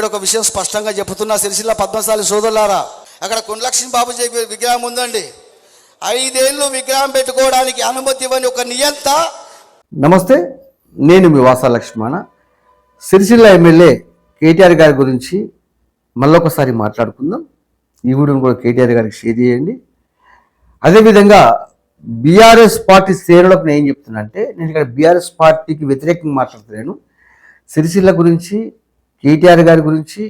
ఇక్కడ ఒక విషయం స్పష్టంగా చెబుతున్నా సిరిసిల్ల పద్మశాలి సోదరులారా. అక్కడ కుండలక్ష్మి బాబు చెప్పే విగ్రహం ఉందండి. ఐదేళ్ళు విగ్రహం పెట్టుకోవడానికి అనుమతి ఇవ్వని ఒక నియంత నమస్తే నేను మీ వాసా లక్ష్మణ. సిరిసిల్ల ఎమ్మెల్యే కేటీఆర్ గారి గురించి మళ్ళొకసారి మాట్లాడుకుందాం. ఈ వీడియోని కూడా కేటీఆర్ గారికి షేర్ చేయండి. అదేవిధంగా బీఆర్ఎస్ పార్టీ శ్రేణులకు నేను ఏం చెప్తున్నా అంటే నేను ఇక్కడ బీఆర్ఎస్ పార్టీకి వ్యతిరేకంగా మాట్లాడుతున్నాను. సిరిసిల్ల గురించి కేటీఆర్ గారి గురించి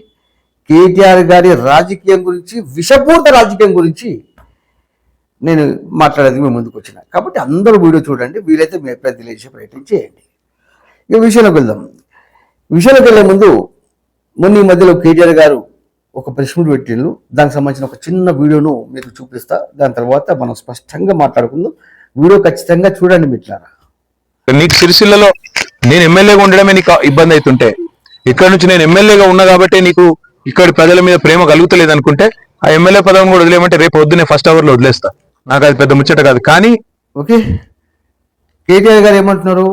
కేటీఆర్ గారి రాజకీయం గురించి విషపూరిత రాజకీయం గురించి నేను మాట్లాడేది మేము ముందుకు వచ్చిన. కాబట్టి అందరూ వీడియో చూడండి వీలైతే మీ అభ్యర్థి లేచే ప్రయత్నం చేయండి. ఇక విషయంలోకి వెళ్దాం. విషయంలోకి వెళ్ళే ముందు మొన్న ఈ మధ్యలో కేటీఆర్ గారు ఒక ప్రెస్ మీట్ పెట్టిండ్రు దానికి సంబంధించిన ఒక చిన్న వీడియోను మీకు చూపిస్తా. దాని తర్వాత మనం స్పష్టంగా మాట్లాడుకుందాం. వీడియో ఖచ్చితంగా చూడండి మిట్లారా నీకు సిరిసిల్లలో నేను ఎమ్మెల్యేగా ఉండడమే నీకు ఇబ్బంది అవుతుంటే ఇక్కడ నుంచి నేను ఎమ్మెల్యేగా ఉన్నా కాబట్టి నీకు ఇక్కడ ప్రజల మీద ప్రేమ కలుగుతలేదు అనుకుంటే ఆ ఎమ్మెల్యే పదం కూడా వదిలేమంటే రేపు పొద్దునే ఫస్ట్ అవర్లో వదిలేస్తా. నాకు అది పెద్ద ముచ్చట కాదు. కానీ ఓకే. కేటీఆర్ గారు ఏమంటున్నారు?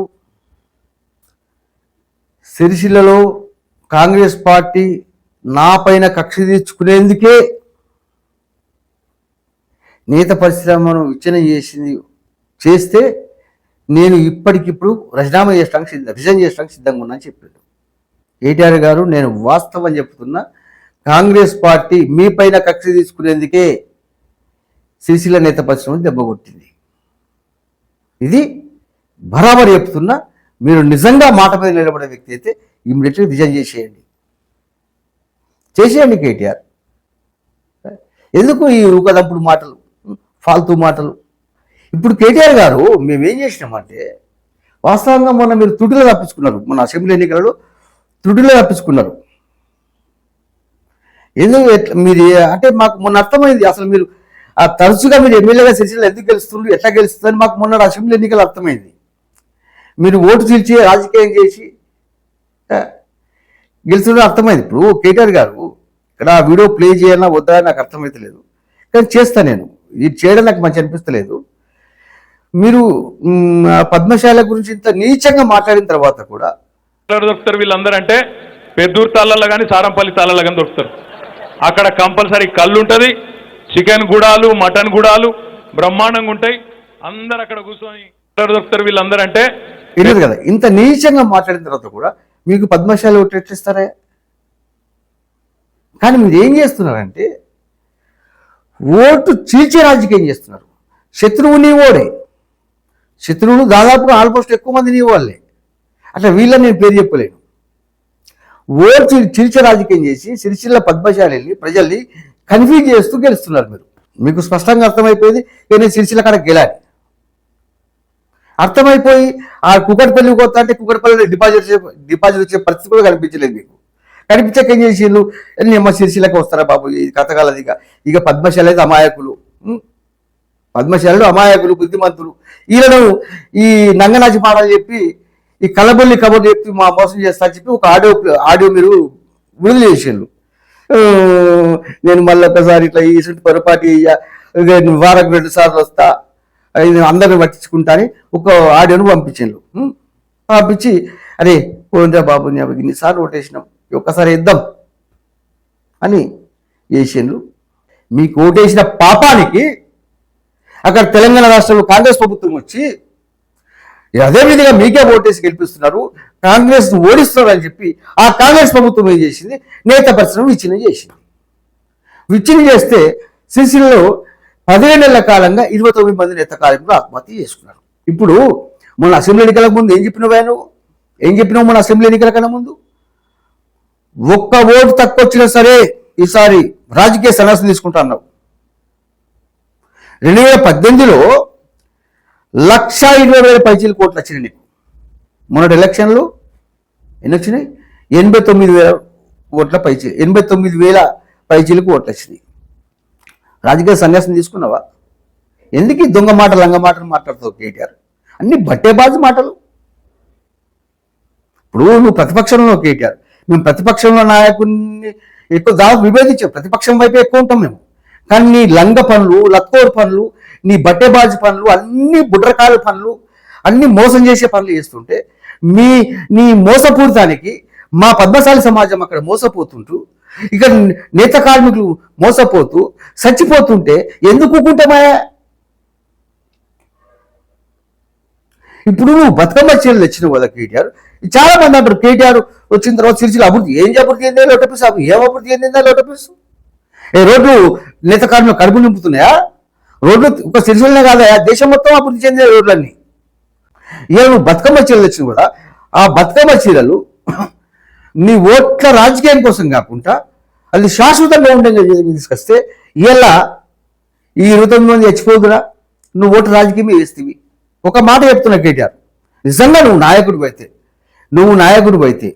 సిరిసిల్లలో కాంగ్రెస్ పార్టీ నా పైన కక్ష తీర్చుకునేందుకే నేత పరిశ్రమను విచ్ఛిన్నం చేసింది చేస్తే నేను ఇప్పటికిప్పుడు రాజీనామా చేసడానికి సిద్ధం రిజైన్ చేయడానికి సిద్ధంగా ఉన్నా అని చెప్పాడు. కేటీఆర్ గారు నేను వాస్తవం చెప్తున్నా కాంగ్రెస్ పార్టీ మీ పైన కక్ష తీసుకునేందుకే సిరిసిల్ల నేత పరిశ్రమ దెబ్బకొట్టింది. ఇది బరాబర్ చెప్తున్నా మీరు నిజంగా మాట మీద నిలబడే వ్యక్తి అయితే ఇమ్మీడియట్గా రిజైన్ చేసేయండి. చేసేయండి కేటీఆర్. ఎందుకు ఈ ఊకదప్పుడు మాటలు ఫాల్తూ మాటలు? ఇప్పుడు కేటీఆర్ గారు మేమేం చేసినామంటే వాస్తవంగా మొన్న మీరు తుటిలో తప్పించుకున్నారు మన అసెంబ్లీ ఎన్నికలలో తుడిలో తప్పించుకున్నారు. ఎందుకు ఎట్లా మీరు అంటే మాకు మొన్న అర్థమైంది అసలు మీరు ఆ తరచుగా మీరు ఎమ్మెల్యేగా సిరిసిల్ల ఎందుకు గెలుస్తుండ్రు ఎట్లా గెలుస్తుందని మాకు మొన్న అసెంబ్లీ ఎన్నికలు అర్థమైంది. మీరు ఓటు తీర్చి రాజకీయం చేసి ఆ, అర్థమైంది. ఇప్పుడు కేటీఆర్ గారు ఇక్కడ ఆ వీడియో ప్లే చేయాలన్నా వద్దా నాకు అర్థమైతలేదు కానీ చేస్తా నేను. ఇది చేయడం నాకు మంచి అనిపిస్తలేదు. మీరు ఆ పద్మశాల గురించి ఇంత నీచంగా మాట్లాడిన తర్వాత కూడా దొరుకుతారు వీళ్ళందరూ అంటే పెద్దూరు తాళ్ళల్లో కానీ సారంపల్లి తాళ్ళల్లో కానీ దొరుకుతారు. అక్కడ కంపల్సరీ కళ్ళు ఉంటుంది చికెన్ గుడాలు మటన్ గుడాలు బ్రహ్మాండంగా ఉంటాయి. అందరు అక్కడ కూర్చొని దొరుకుతారు వీళ్ళందరూ అంటే తెలియదు కదా ఇంత నీచంగా మాట్లాడిన తర్వాత కూడా మీకు పద్మశాలి ఒకటి ఎట్లిస్తారా? కానీ మీరు ఏం చేస్తున్నారంటే ఓటు చీల్చే రాజకీయం చేస్తున్నారు. శత్రువు నీ ఓడే శత్రువులు దాదాపుగా ఆల్మోస్ట్ ఎక్కువ మంది నీ వాళ్ళే అట్లా వీళ్ళని నేను పేరు చెప్పలేను. ఓర్చి చీ- రాజకీయం చేసి సిరిసిల్ల పద్మశాలిని ప్రజల్ని కన్ఫ్యూజ్ చేస్తూ గెలుస్తున్నారు మీరు. మీకు స్పష్టంగా అర్థమైపోయింది నేను సిరిసిల్ల కాడ గెలాలి. అర్థమైపోయి ఆ కుకట్పల్లి కొత్త అంటే కుకట్పల్లి డిపాజిట్ డిపాజిట్ వచ్చే పరిస్థితి కూడా కనిపించలేదు మీకు. కనిపించక ఏం చేసిండ్రు? నిమ్మ శిరిశీలకు వస్తారా బాబు ఇది కథకాలది ఇక. ఇక పద్మశాల అయితే అమాయకులు. పద్మశాలలు అమాయకులు బుద్ధిమంతులు. వీళ్ళను ఈ నంగనాచి పాటలు చెప్పి ఈ కలబల్లి కబుర్లు చెప్పి మా మోసం చేస్తా చెప్పి ఒక ఆడియో ఆడియో మీరు విడుదల చేసిండ్రు. నేను మళ్ళీ ఒకసారి ఇట్లా ఈ పొరపాటి పొరపాటు రెండు సార్లు వస్తా అందరిని పట్టించుకుంటా అని ఒక ఆడియోను పంపించిండ్రు. పంపించి అరే పోయిందా బాబు నేను ఇన్నిసార్లు ఓటేసినాం ఒక్కసారి ఇద్దాం అని వేసిండ్రు మీకు ఓటేసిన పాపానికి అక్కడ తెలంగాణ రాష్ట్రంలో కాంగ్రెస్ ప్రభుత్వం వచ్చి అదే విధంగా మీకే ఓటేసి గెలిపిస్తున్నారు. కాంగ్రెస్ ఓడిస్తున్నారని చెప్పి ఆ కాంగ్రెస్ ప్రభుత్వం ఏం చేసింది? నేత పరిశ్రమ విచ్ఛిన్నం చేసింది. విచ్ఛిన్నం చేస్తే సిరిసిల్లలో పదిహేను నెలల కాలంగా ఇరవై తొమ్మిది మంది నేత కార్మికులు ఆత్మహత్య చేసుకున్నారు. ఇప్పుడు మన అసెంబ్లీ ఎన్నికల ముందు ఏం చెప్పినవా నువ్వు? ఏం చెప్పినావు మన అసెంబ్లీ ఎన్నికల కన్నా ముందు? ఒక్క ఓటు తక్కువ వచ్చినా సరే ఈసారి రాజకీయ సన్యాసం తీసుకుంటా అన్నావు. రెండు వేల పద్దెనిమిదిలో లక్ష ఇరవై వేల పైచీల కోట్లు వచ్చినాయి నీకు. మొన్నటి ఎలక్షన్లు ఎన్ని వచ్చినాయి? ఎనభై తొమ్మిది వేల ఓట్ల పైచీ ఎనభై తొమ్మిది వేల పైచీలకు ఓట్లు వచ్చినాయి. రాజకీయ సన్యాసం తీసుకున్నావా? ఎందుకు ఈ దొంగ మాటలు లంగ మాటలు మాట్లాడుతావు కేటీఆర్? అన్ని బట్టేబాజు మాటలు. ఇప్పుడు నువ్వు ప్రతిపక్షంలో కేటీఆర్. మేము ప్రతిపక్షంలో నాయకుడిని ఎక్కువ దాదాపు విభేదించాం. ప్రతిపక్షం వైపు ఎక్కువ ఉంటాం మేము. కానీ నీ లంగ పనులు లక్కోరు పనులు నీ బట్టెబాజు పనులు అన్ని బుడ్రకాల పనులు అన్ని మోసం చేసే పనులు చేస్తుంటే మీ నీ మోసపూరితానికి మా పద్మశాలి సమాజం అక్కడ మోసపోతుంటూ ఇక్కడ నేత కార్మికులు మోసపోతూ చచ్చిపోతుంటే ఎందుకు ఊరుకుంటామాయా ఇప్పుడు నువ్వు బతుకమ్మ చీరలు తెచ్చిన కదా కేటీఆర్ చాలా మంది అంటారు కేటీఆర్ వచ్చిన తర్వాత సిరిసిల అభివృద్ధి ఏం అభివృద్ధి ఏందే లోటపీస్ ఏం అభివృద్ధి ఏందా లోటపీస్? ఏ రోడ్లు నేత కార్మికులు కడుపు నింపుతున్నాయా? రోడ్లు ఒక సిరిసిల్లనే కాదా? దేశం మొత్తం అభివృద్ధి చెందిన రోడ్లన్నీ. ఇలా నువ్వు బతుకమ్మ చీరలు తెచ్చిన కూడా ఆ బతుకమ్మ చీరలు నీ ఓట్ల రాజకీయం కోసం కాకుండా అది శాశ్వతంగా ఉండే తీసుకొస్తే ఇలా ఈ ఇరవై తొమ్మిది మంది చచ్చిపోదురా? నువ్వు ఓటు రాజకీయమే వేస్తేవి ఒక మాట చెప్తున్నా కేటీఆర్ నిజంగా నువ్వు నాయకుడు అయితే నువ్వు నాయకుడు అయితే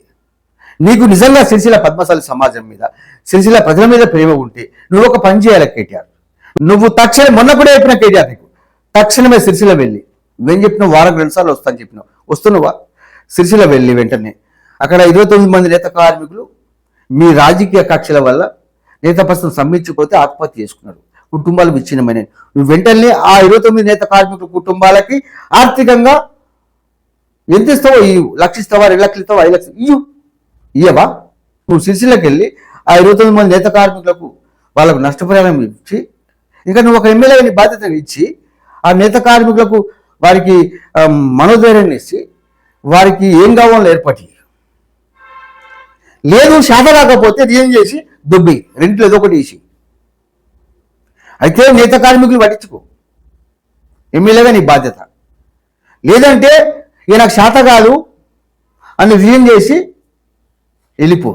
నీకు నిజంగా సిరిసిల పద్మశాలి సమాజం మీద సిరిసిల ప్రజల మీద ప్రేమ ఉంటే నువ్వు ఒక పని చేయాలి కేటీఆర్? నువ్వు తక్షణం మొన్న కూడా చెప్పిన కేటీఆర్ నీకు తక్షణమే సిరిసిల వెళ్ళి. ఏం చెప్పినావు? వారం రెండు సార్లు వస్తాను చెప్పినావు. వస్తున్నావా? సిరిసిల వెళ్ళి వెంటనే. అక్కడ ఇరవై తొమ్మిది మంది నేత కార్మికులు మీ రాజకీయ కక్షల వల్ల నేత ప్రస్తుతం సమ్మించిపోతే ఆత్మహత్య చేసుకున్నారు. కుటుంబాలు విచ్ఛిన్నమైన నువ్వు వెంటనే ఆ ఇరవై తొమ్మిది నేత కార్మికుల కుటుంబాలకి ఆర్థికంగా ఎంత ఇస్తావో ఇవ్వు లక్ష ఇస్తావా? రెండు లక్షలు ఇస్తావా? ఐదు లక్షలు ఇయ్యు. ఇయ్యవా? నువ్వు సిరిసిల్లకి వెళ్ళి ఆ ఇరవై తొమ్మిది మంది నేత కార్మికులకు వాళ్ళకు నష్టపరిహారం ఇచ్చి ఇంకా నువ్వు ఒక ఎమ్మెల్యే బాధ్యత ఇచ్చి ఆ నేత కార్మికులకు వారికి మనోధైర్యాన్ని ఇచ్చి వారికి ఏం కావాలో ఏర్పాటు లేదు శాత రాకపోతే ఏం చేసి? దుబ్బి. రెంట్లో ఏదో ఒకటి వేసి అయితే నేత కార్మికులు పట్టించుకో. ఎమ్మెల్యేగా నీ బాధ్యత. లేదంటే ఇక నాకు శాత కాదు అని రిజైన్ చేసి వెళ్ళిపో.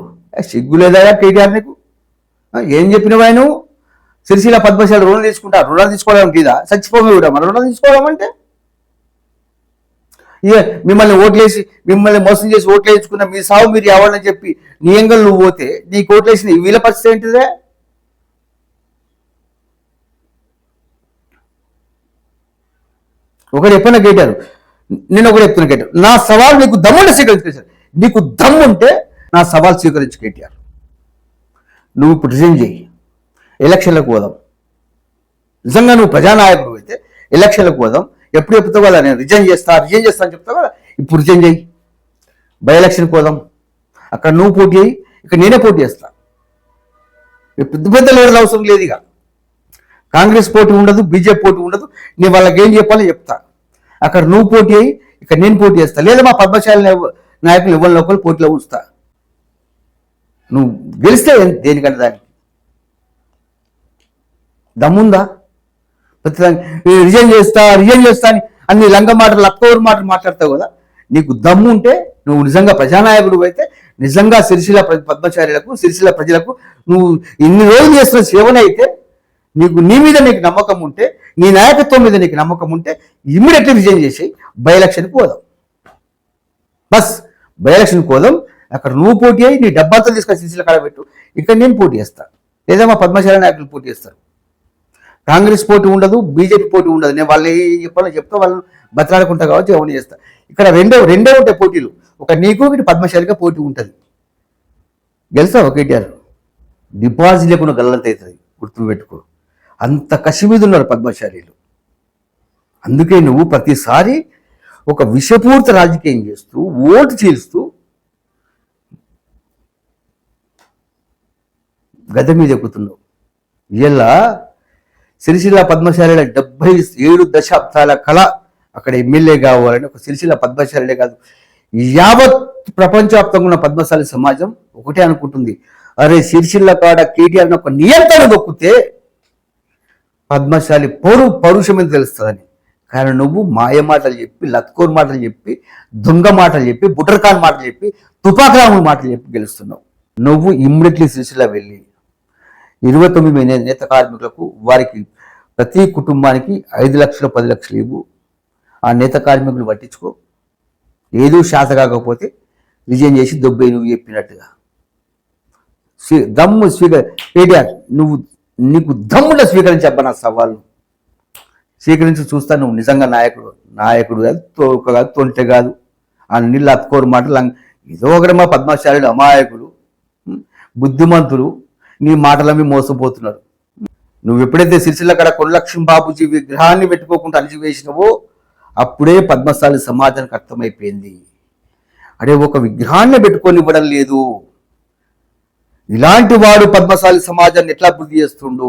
సిగ్గు లేదా కేటీఆర్ నీకు? ఏం చెప్పినవా నువ్వు? సిరిసిల పద్మశాల రుణం తీసుకుంటా రుణం తీసుకోవడం లేదా చచ్చిపోమే కూడా మన రుణం తీసుకోవడం అంటే ఇక మిమ్మల్ని ఓట్లేసి మిమ్మల్ని మోసం చేసి ఓట్లు వేయించుకున్న మీ సావు మీరు ఎవరని చెప్పి నీ నువ్వు పోతే నీకు ఓట్లేసిన వీళ్ళ పరిస్థితి ఏంటిదే? ఒకటి ఎప్పుడైనా గేటారు నేను ఒకటి చెప్తున్నా గేటారు నా సవాల్ నీకు దమ్ముంటే స్వీకరించు నీకు దమ్ముంటే నా సవాల్ స్వీకరించు కేటీఆర్ నువ్వు ఇప్పుడు రిజైన్ చేయి. ఎలక్షన్లకు పోదాం. నిజంగా నువ్వు ప్రజానాయకుడు అయితే ఎలక్షన్లకు పోదాం. ఎప్పుడు చెప్తావు కదా నేను రిజైన్ చేస్తా రిజైన్ చేస్తా అని చెప్తావు కదా ఇప్పుడు రిజైన్ చేయి. బై ఎలక్షన్కి పోదాం. అక్కడ నువ్వు పోటీ చేయి ఇక్కడ నేనే పోటీ చేస్తా. పెద్ద పెద్ద లీడర్లు అవసరం లేదు ఇక. కాంగ్రెస్ పోటీ ఉండదు బీజేపీ పోటీ ఉండదు. నేను వాళ్ళకి ఏం చెప్పాలో చెప్తా. అక్కడ నువ్వు పోటీ అయ్యి ఇక్కడ నేను పోటీ చేస్తా. లేదా మా పద్మశాలి నాయకులు ఎవరి లోపల పోటీలో ఉంచుతా. నువ్వు గెలిస్తే దేనికంటే దానికి? దమ్ముందా? ప్రతిదానికి రిజైన్ చేస్తా రిజైన్ చేస్తా అని అన్ని లంగ మాటలు లక్కవరు మాటలు మాట్లాడతావు కదా? నీకు దమ్ము ఉంటే నువ్వు నిజంగా ప్రజానాయకుడు అయితే నిజంగా సిరిసిల పద్మచార్యులకు సిరిసిల ప్రజలకు నువ్వు ఇన్ని రోజులు చేస్తున్న సేవనైతే నీకు నీ మీద నీకు నమ్మకం ఉంటే నీ నాయకత్వం మీద నీకు నమ్మకం ఉంటే ఇమ్మీడియట్లీ రిజైన్ చేసి బై ఎలక్షన్కి పోదాం. బస్ బై ఎలక్షన్కి పోదాం. అక్కడ నువ్వు పోటీ అయ్యి నీ డబ్బాతో తీసుకొని సిరిసిల కాడ పెట్టు. ఇక్కడ నేను పోటీ చేస్తా. లేదా మా పద్మశాల నాయకులు పోటీ చేస్తారు. కాంగ్రెస్ పోటీ ఉండదు బీజేపీ పోటీ ఉండదు. నేను వాళ్ళు చెప్పాలో చెప్తా వాళ్ళని బతలాడుకుంటా కాబట్టి ఎవరిని చేస్తా. ఇక్కడ రెండో రెండో ఉంటాయి పోటీలు. ఒక నీకు ఇటు పద్మశాలిగా పోటీ ఉంటుంది. గెలుస్తావు కేటీఆర్? డిపాజిట్ లేకుండా గల్లంత అవుతుంది. గుర్తుపెట్టుకో అంత కసి మీద ఉన్నారు పద్మశాలీలు. అందుకే నువ్వు ప్రతిసారి ఒక విషపూర్త రాజకీయం చేస్తూ ఓటు చీలుస్తూ గద మీద ఎక్కుతున్నావు. ఇలా సిరిసిల్ల పద్మశాలిల డెబ్బై ఏడు దశాబ్దాల కళ అక్కడ ఎమ్మెల్యే కావాలని ఒక సిరిసిల్ల పద్మశాలిలే కాదు యావత్ ప్రపంచవ్యాప్తంగా ఉన్న పద్మశాలి సమాజం ఒకటే అనుకుంటుంది. అరే సిరిసిల్ల కాడ కేటీఆర్ ఒక నియంత్రణ దొక్కితే పద్మశాలి పౌరు పౌరుషం తెలుస్తుందని? కానీ నువ్వు మాయ మాటలు చెప్పి లత్కోర్ మాటలు చెప్పి దొంగ మాటలు చెప్పి బుటర్ఖాన్ మాటలు చెప్పి తుపాకరాముల మాటలు చెప్పి గెలుస్తున్నావు. నువ్వు ఇమ్మీడియట్లీ సిరిసిల్ల వెళ్ళి ఇరవై తొమ్మిది మంది నేత కార్మికులకు వారికి ప్రతి కుటుంబానికి ఐదు లక్షలు పది లక్షలు ఇవ్వు. ఆ నేత కార్మికులు పట్టించుకో. ఏదో శాత కాకపోతే రిజైన్ చేసి దొబ్బే నువ్వు చెప్పినట్టుగా. స్వీ- దమ్ము స్వీకరి కేటీఆర్ నువ్వు నీకు దమ్ముగా స్వీకరించబ్బా నా సవాళ్ళు స్వీకరించి చూస్తా నువ్వు నిజంగా నాయకుడు నాయకుడు కాదు తోక కాదు తొంటె కాదు. ఆ నీళ్ళు అత్తుకోరు మాటలు ఇదో ఒకటి మా పద్మశాలుడు అమాయకుడు బుద్ధిమంతుడు నీ మాటలమ్మి మోసపోతున్నారు. నువ్వు ఎప్పుడైతే సిరిసిల్ల కాడ కొండలక్ష్మి బాబుజీ విగ్రహాన్ని పెట్టుకోకుండా అణిచివేసినవో అప్పుడే పద్మశాలి సమాజానికి అర్థమైపోయింది. అడే ఒక విగ్రహాన్ని పెట్టుకొని ఇవ్వడం లేదు. ఇలాంటి వాడు పద్మశాలి సమాజాన్ని ఎట్లా అభివృద్ధి చేస్తుండు?